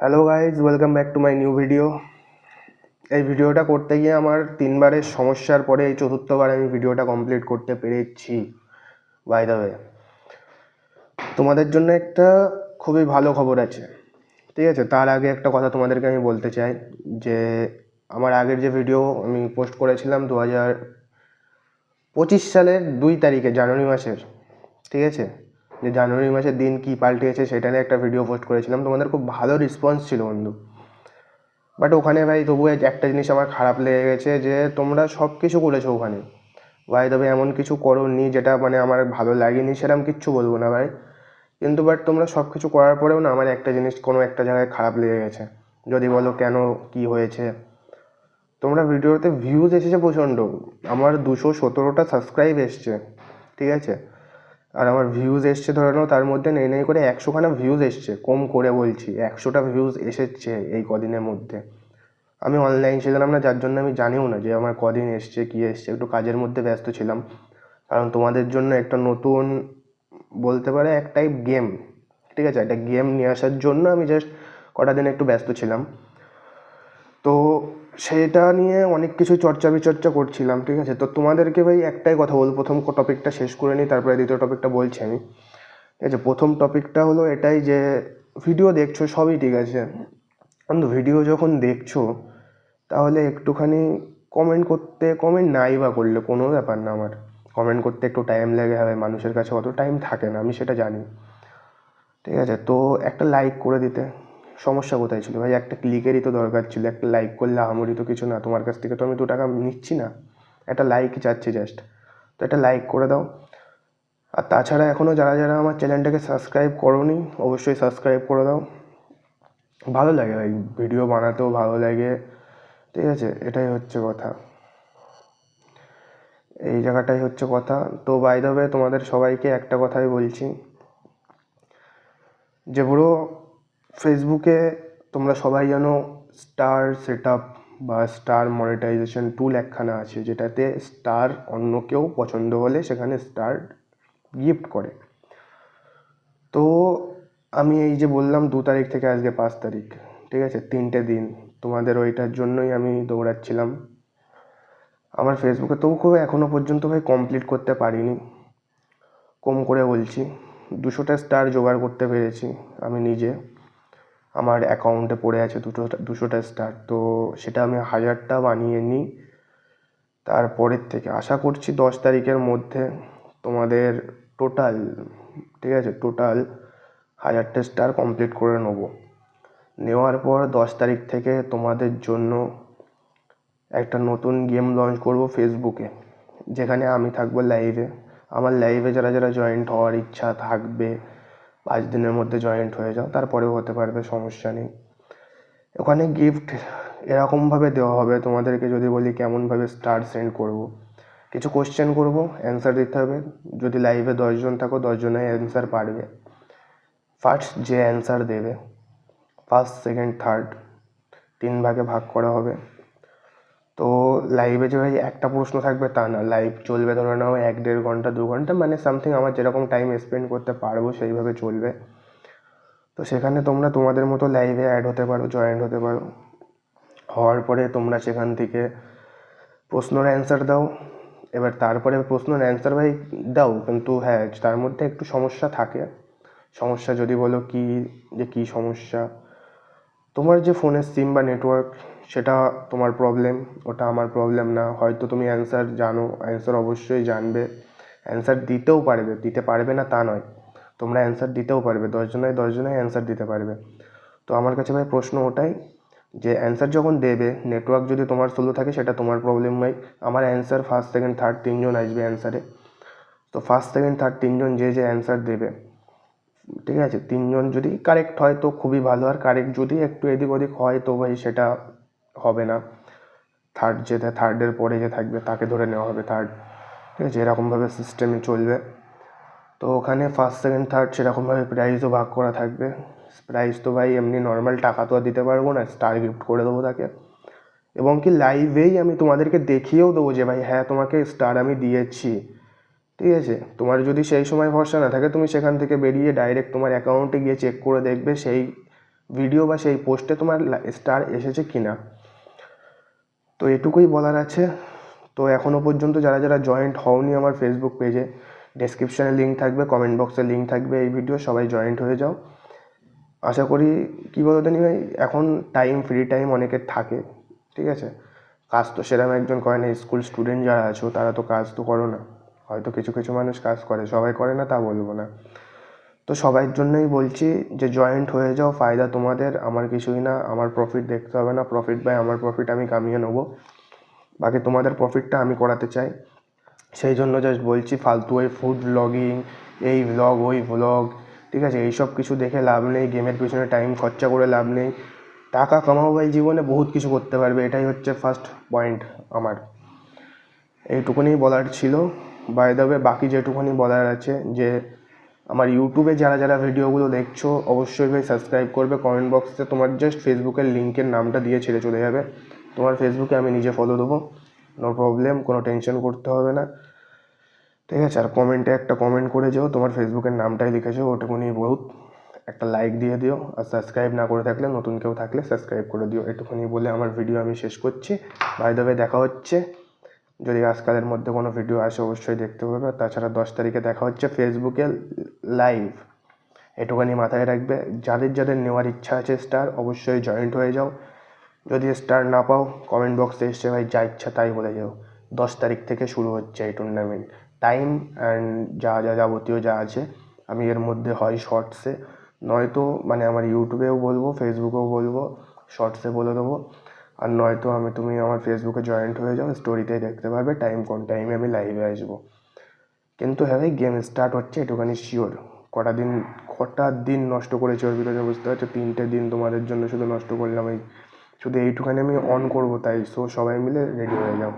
Hello guys welcome back to my new video এই ভিডিওটা করতে গিয়ে আমার তিনবারের সমস্যার পরে এই চতুর্থবার আমি ভিডিওটা কমপ্লিট করতে পেরেছি বাই দ্য ওয়ে তোমাদের জন্য একটা খুবই ভালো খবর আছে, ঠিক আছে? তার আগে একটা কথা তোমাদেরকে আমি বলতে চাই, যে আমার আগের যে ভিডিও আমি পোস্ট করেছিলাম দু হাজার পঁচিশ সালের দুই তারিখে, জানুয়ারি মাসের, ঠিক আছে? যে জানুয়ারি মাসের দিন কী পাল্টিয়েছে সেটা নিয়ে একটা ভিডিও পোস্ট করেছিলাম। তোমাদের খুব ভালো রেসপন্স ছিল বন্ধু। বাট ওখানে ভাই তবু একটা জিনিস আমার খারাপ লেগে গেছে যে তোমরা সব কিছু করেছ ওখানে। ভাই তবে এমন কিছু করোনি যেটা মানে আমার ভালো লাগেনি সেরকম কিচ্ছু বলব না ভাই। কিন্তু বাট তোমরা সব কিছু করার পরেও না আমার একটা জিনিস কোনো একটা জায়গায় খারাপ লেগে গেছে। যদি বলো কেন, কি হয়েছে? তোমরা ভিডিওতে ভিউজ এসেছে প্রচণ্ড। আমার দুশো সতেরোটা সাবস্ক্রাইব এসছে। ঠিক আছে? আর আমার ভিউজ এসছে ধরে নাও, তার মধ্যে নেই নেই করে একশোখানা ভিউজ এসছে, কম করে বলছি, একশোটা ভিউজ এসেছে এই কদিনের মধ্যে। আমি অনলাইন ছিলাম না, যার জন্য আমি জানিও না যে আমার কদিন এসছে, কী এসছে, একটু কাজের মধ্যে ব্যস্ত ছিলাম। কারণ তোমাদের জন্য একটা নতুন বলতে পারে এক টাইপ গেম ঠিক আছে? একটা গেম নিয়ে আসার জন্য আমি জাস্ট কটা দিন একটু ব্যস্ত ছিলাম। তো সেটা নিয়ে অনেক কিছু চর্চা বিচর্চা করছিলাম, ঠিক আছে? তো তোমাদেরকে ভাই একটাই কথা বলব, প্রথম টপিকটা শেষ করে নিই, তারপরে দ্বিতীয় টপিকটা বলছি আমি। ঠিক আছে, প্রথম টপিকটা হলো এটাই যে ভিডিও দেখছ সবই ঠিক আছে। কিন্তু ভিডিও যখন দেখছ, তাহলে একটুখানি কমেন্ট করতে কমেন্ট নাই বা করলে কোনো ব্যাপার না আমার। কমেন্ট করতে একটু টাইম লেগে হবে, মানুষের কাছে অত টাইম থাকে না, আমি সেটা জানি। ঠিক আছে, তো একটা লাইক করে দিতে। সমস্যা কোথায় ছিল? ভাই, একটা ক্লিকেরই তো দরকার ছিল, একটা লাইক করলে আমারই তো কিছু না। তোমার কাছ থেকে তো আমি দু টাকা নিচ্ছি না। একটা লাইক চাচ্ছি জাস্ট তো একটা লাইক করে দাও। আর তাছাড়া এখনও যারা যারা আমার চ্যানেলটাকে সাবস্ক্রাইব করোনি, অবশ্যই সাবস্ক্রাইব করে দাও। ভালো লাগে ভাই ভিডিও বানাতেও ভালো লাগে। ঠিক আছে? এটাই হচ্ছে কথা। এই জায়গাটাই হচ্ছে কথা। তো বাই দ্য তোমাদের সবাইকে একটা কথাই বলছি। যে পুরো ফেসবুকে তোমরা সবাই জানো স্টার সেট আপ বা স্টার মনিটাইজেশন টুল একখানা আছে, যেটাতে স্টার অন্য কেউ পছন্দ হলে সেখানে স্টার গিফট করে। তো আমি এই যে বললাম দু তারিখ থেকে আজকে পাঁচ তারিখ, ঠিক আছে? তিনটে দিন। তোমাদের ওইটার জন্যই আমি দৌড়াচ্ছিলাম। আমার ফেসবুকে তবু খুব এখনও পর্যন্ত ভাই কমপ্লিট করতে পারিনি। কম করে বলছি। দুশোটা স্টার জোগাড় করতে পেরেছি আমি নিজে। আমার অ্যাকাউন্টে পড়ে আছে দুটো, দুশোটা স্টার তো সেটা আমি হাজারটা বানিয়ে নিই। তারপরের থেকে আশা করছি দশ তারিখের মধ্যে তোমাদের টোটাল ঠিক আছে? টোটাল হাজারটা স্টার কমপ্লিট করে নেব। নেওয়ার পর দশ তারিখ থেকে তোমাদের জন্য একটা নতুন গেম লঞ্চ করব ফেসবুকে যেখানে আমি থাকব লাইভে আমার লাইভে যারা যারা জয়েন্ট হওয়ার ইচ্ছা থাকবে পাঁচ দিনের মধ্যে জয়েন্ট হয়ে যাও, তারপরেও হতে পারবে, সমস্যা নেই। ওখানে গিফট এরকমভাবে দেওয়া হবে, তোমাদেরকে যদি বলি কেমনভাবে স্টার সেন্ড করব। কিছু কোশ্চেন করব অ্যান্সার দিতে হবে। যদি লাইভে দশজন থাকো দশজনে অ্যান্সার পারবে। ফার্স্ট যে অ্যান্সার দেবে ফার্স্ট সেকেন্ড থার্ড তিন ভাগে ভাগ করা হবে। তো লাইভে যে ভাই একটা প্রশ্ন থাকবে তা না। লাইভ চলবে ধরে নাও এক দেড় ঘণ্টা, দু ঘণ্টা মানে সামথিং আমার যেরকম টাইম স্পেন্ড করতে পারব সেইভাবে চলবে। তো সেখানে তোমরা তোমাদের মতো লাইভে অ্যাড হতে পারো জয়েন্ট হতে পারো। হওয়ার পরে তোমরা সেখান থেকে প্রশ্নের অ্যান্সার দাও। এবার তারপরে প্রশ্নের অ্যান্সার ভাই দাও, কিন্তু হ্যাঁ তার মধ্যে একটু সমস্যা থাকে। সমস্যা যদি বলো কি, যে কী সমস্যা? তোমার যে ফোনের সিম বা নেটওয়ার্ক, সেটা তোমার প্রবলেম ওটা আমার প্রবলেম না। হয়তো তুমি অ্যান্সার জানো অ্যান্সার অবশ্যই জানবে। অ্যান্সার দিতেও পারবে, দিতে পারবে না তা নয়। তোমরা অ্যান্সার দিতেও পারবে, দশজনায় দশজনায় অ্যান্সার দিতে পারবে। তো আমার কাছে ভাই প্রশ্ন ওটাই, যে অ্যান্সার যখন দেবে নেটওয়ার্ক যদি তোমার স্লো থাকে, সেটা তোমার প্রবলেম ভাই। আমার অ্যান্সার ফার্স্ট সেকেন্ড থার্ড তিনজন আসবে অ্যান্সারে তো ফার্স্ট সেকেন্ড থার্ড তিনজন যে যে অ্যান্সার দেবে। ঠিক আছে? তিনজন যদি কারেক্ট হয় তো খুবই ভালো। আর কারেক্ট যদি একটু এদিক ওদিক হয় তো ভাই সেটা হবে না। থার্ড যে থার্ডের পরে যে থাকবে তাকে ধরে নেওয়া হবে থার্ড ঠিক আছে? এরকমভাবে সিস্টেমে চলবে। তো ওখানে ফার্স্ট সেকেন্ড থার্ড সেরকমভাবে প্রাইজও ভাগ করা থাকবে। প্রাইজ তো ভাই এমনি নর্মাল টাকা তো আর দিতে পারব না। স্টার গিফট করে দেবো তাকে। এবং কি লাইভেই আমি তোমাদেরকে দেখিয়েও দেবো যে ভাই হ্যাঁ তোমাকে স্টার আমি দিয়েছি। ঠিক আছে? তোমার যদি সেই সময় ভরসা না থাকে, তুমি সেখান থেকে বেরিয়ে ডাইরেক্ট তোমার অ্যাকাউন্টে গিয়ে চেক করে দেখবে সেই ভিডিও বা সেই পোস্টে তোমার স্টার এসেছে কি না তো এটুকুই বলার আছে। তো এখনও পর্যন্ত যারা যারা জয়েন্ট হওনি আমার ফেসবুক পেজে ডেসক্রিপশানে লিঙ্ক থাকবে কমেন্ট বক্সে লিঙ্ক থাকবে এই ভিডিও সবাই জয়েন্ট হয়ে যাও। আশা করি, কী বলতো নি ভাই এখন টাইম ফ্রি টাইম অনেকের থাকে, ঠিক আছে? কাজ তো সেরকম একজন করে না স্কুল স্টুডেন্ট যারা আছো, তারা তো কাজ তো করো না। হয়তো কিছু কিছু মানুষ কাজ করে, সবাই করে না তা বলব না। তো সবার জন্যই বলছি যে জয়েন্ট হয়ে যাও, ফায়দা তোমাদের, আমার কিছুই না, আমার প্রফিট দেখতে হবে না প্রফিট বাই আমার প্রফিট আমি কামিয়ে নেব। বাকি তোমাদের প্রফিটটা আমি করাতে চাই। সেই জন্য জাস্ট বলছি, ফালতু ওই ফুড ব্লগিং এই ভ্লগ ওই ভ্লগ ঠিক আছে? এইসব কিছু দেখে লাভ নেই গেমের পিছনে টাইম খরচা করে লাভ নেই। টাকা কামাও ভাই জীবনে, বহুত কিছু করতে পারবে, এটাই হচ্ছে ফার্স্ট পয়েন্ট আমার। এইটুকুনি বলার ছিল। বাই দ্য ওয়ে বাকি যেটুকুনি বলার আছে, যে আমার ইউটিউবে যারা যারা ভিডিওগুলো দেখছ, অবশ্যই ভাই সাবস্ক্রাইব করবে। কমেন্ট বক্সে তোমার জাস্ট ফেসবুকের লিঙ্কের নামটা দিয়ে ছেড়ে চলে যাবে। তোমার ফেসবুকে আমি নিজে ফলো দেবো। নো প্রবলেম কোনো টেনশন করতে হবে না। ঠিক আছে, আর কমেন্টে একটা কমেন্ট করে যাও, তোমার ফেসবুকের নামটাই লিখেছো ওটুকুনি বহুত একটা লাইক দিয়ে দিও। আর সাবস্ক্রাইব না করে থাকলে, নতুন কেউ থাকলে সাবস্ক্রাইব করে দিও। এটুকুনি বলে আমার ভিডিও আমি শেষ করছি। বাই দ্য দেখা হচ্ছে। যদি আজকালের মধ্যে কোনো ভিডিও আসে, অবশ্যই দেখতে পাবে তাছাড়া দশ তারিখে দেখা হচ্ছে ফেসবুকে লাইভ এটুখানি মাথায় রাখবে, যাদের যাদের নেওয়ার ইচ্ছা আছে স্টার অবশ্যই জয়েন্ট হয়ে যাও। যদি স্টার না পাও কমেন্ট বক্সে এসছে ভাই, যা ইচ্ছা তাই বলে যাও। দশ তারিখ থেকে শুরু হচ্ছে এই টুর্নামেন্ট টাইম অ্যান্ড যা যা যাবতীয় যা আছে, আমি এর মধ্যে হয় শর্টসে নয়তো মানে আমার ইউটিউবেও বলব ফেসবুকেও বলব শর্টসে বলে দেবো। আর নয়তো আমি, তুমি আমার ফেসবুকে জয়েন্ট হয়ে যাও স্টোরিতে দেখতে পারবে টাইম কোন টাইমে আমি লাইভে আসব। কিন্তু হ্যাঁ ভাই গেম স্টার্ট হচ্ছে একটুখানি শিওর কটা দিন কটা দিন নষ্ট করেছি ওর ভিতরে, বুঝতে পারছ? তিনটে দিন তোমাদের জন্য শুধু নষ্ট করলাম, এই শুধু এইটুখানি আমি অন করব, তাই। সো সবাই মিলে রেডি হয়ে যাও।